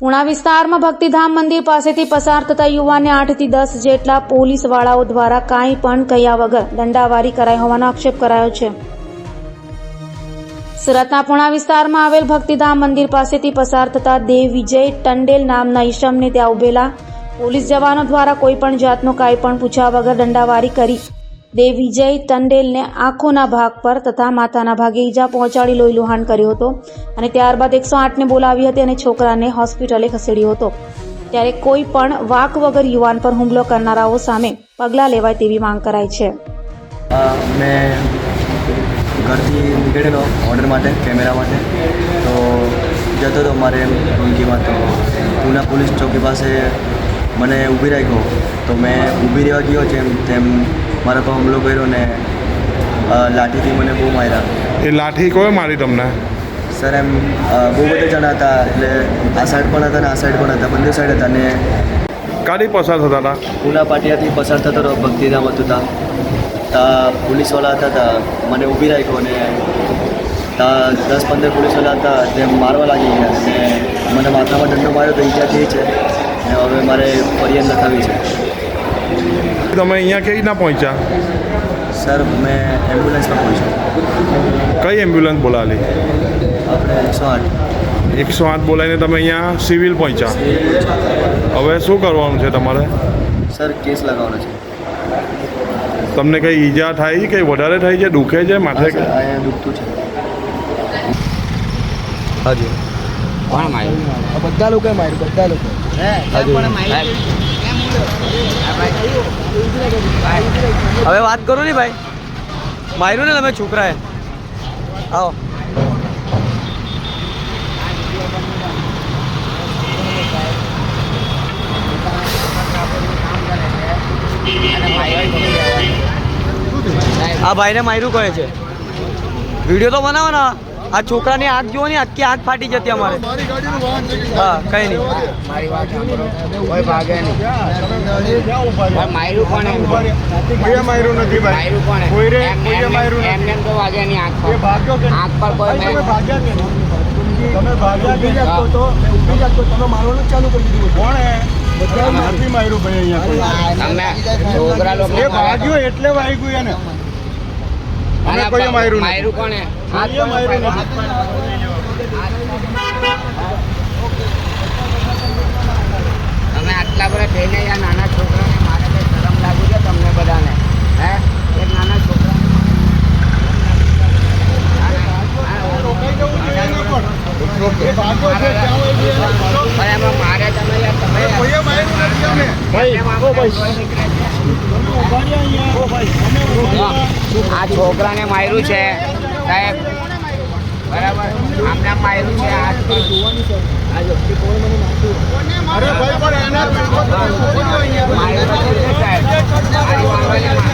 પુણા વિસ્તારમાં ભક્તિધામ મંદિર પાસેથી પસાર થતા યુવાને આઠથી દસ જેટલા પોલીસવાળાઓ દ્વારા કાંઈ પણ કહ્યા વગર દંડાવારી કરાઈ હોવાનો આક્ષેપ કરાયો છે. સુરતના પુણા વિસ્તારમાં આવેલ ભક્તિધામ મંદિર પાસેથી પસાર થતા દેવ વિજય ટંડેલ નામના ઈશમને ત્યાં ઉભેલા પોલીસ જવાનો દ્વારા કોઈ પણ જાતનું કાંઈ પણ પૂછ્યા વગર દંડાવારી કરી દેવ વિજય તંડેલને આંખોના ભાગ પર તથા માથાના ભાગે ઈજા પહોંચાડી લોહી લુહાણ કર્યો હતો અને ત્યારબાદ એકસો આઠને બોલાવી હતી અને છોકરાને હોસ્પિટલે ખસેડ્યો હતો. ત્યારે કોઈ પણ વાક વગર યુવાન પર હુમલો કરનારાઓ સામે પગલાં લેવાય તેવી માંગ કરાઈ છે. મેં ઘરથી નીકળેલો ઓર્ડર માટે, કેમેરા માટે. તો જતો હતો મારે રૂમકીમાં તો પુના પોલીસ ચોકી પાસે મને ઊભી રાખ્યો તો મેં ઊભી રહેવા ગયો જેમ તેમ મારા પર હુમલો કર્યો ને લાઠીથી મને બહુ માર્યા. એ લાઠી કોઈ મારી તમને? સર એમ બહુ બધા જણા હતા એટલે આ સાઈડ પણ હતા ને આ સાઈડ પણ હતા બંને સાઈડ હતા ને કાઢી પસાર થતા હતા? પુના પાટિયાથી પસાર થતો હતો ભક્તિધામ હતું તા તા પોલીસવાળા હતા તા મને ઊભી રાખ્યો ને તા દસ પંદર પોલીસવાળા હતા તે મારવા લાગી ગયા ને મને માથામાં દંડો માર્યો તો ઈજા થઈ છે. ને હવે મારે ફરિયાદ લખાવી છે. તમે અહીંયા કઈ રીતના પહોંચ્યા? સર મેં એમ્બ્યુલન્સમાં પહોંચ્યો. કઈ એમ્બ્યુલન્સ બોલાવી આપણે એકસો આઠ. એકસો આઠ બોલાવીને તમે અહીંયા સિવિલ પહોંચ્યા? હવે શું કરવાનું છે તમારે? સર કેસ લગાવવાનો છે. તમને કંઈ ઈજા થાય કંઈ વધારે થાય છે દુખે છે હા, માથે અહીંયા દુખતું છે. હાજી. કોણ માર્યું? બધા લોકો માર્યું બધા લોકો. હવે વાત કરો ને ભાઈ. માર્યું ને તમે છોકરાએ. આવો. આ ભાઈને માર્યું કહે છે. વીડિયો તો બનાવો ને આ છોકરાની આંખ જુઓ ને આખી આંખ ફાટી જતી અમારે. હા કઈ નહીં. મારી વાત સાંભળો. કોઈ ભાગે નહીં. પણ માર્યું નથી માર્યું કોણે એમ- એમ- એમને એમ તો વાગે નહીં આંખ પર. આંખ પર કોઈ મેં- તમે ભાગ્યા કે જાતો તો મેં ઊભી જાતો તમે મારવાનું ચાલુ કરી દીધું. કોણે બધા નથી માર્યું ભાઈ અહીંયા તમે છોકરા લોકો એ ભાગ્યો એટલે વાગ્યું એને. કોઈએ માર્યું. માર્યું કોણે હાથ કોઈએ માર્યું તમે આટલા બધા થઈને આ નાના છોકરાને મારે કઈ શરમ લાગુ છે તમને બધાને હે એક નાના છોકરા મારો. તમે યાર તમે યાર- કોઈએ માર્યું આ છોકરાને માર્યું છે. સાહેબ બરાબર. આમને આમ માર્યું છે. આ. માર્યું. સાહેબ.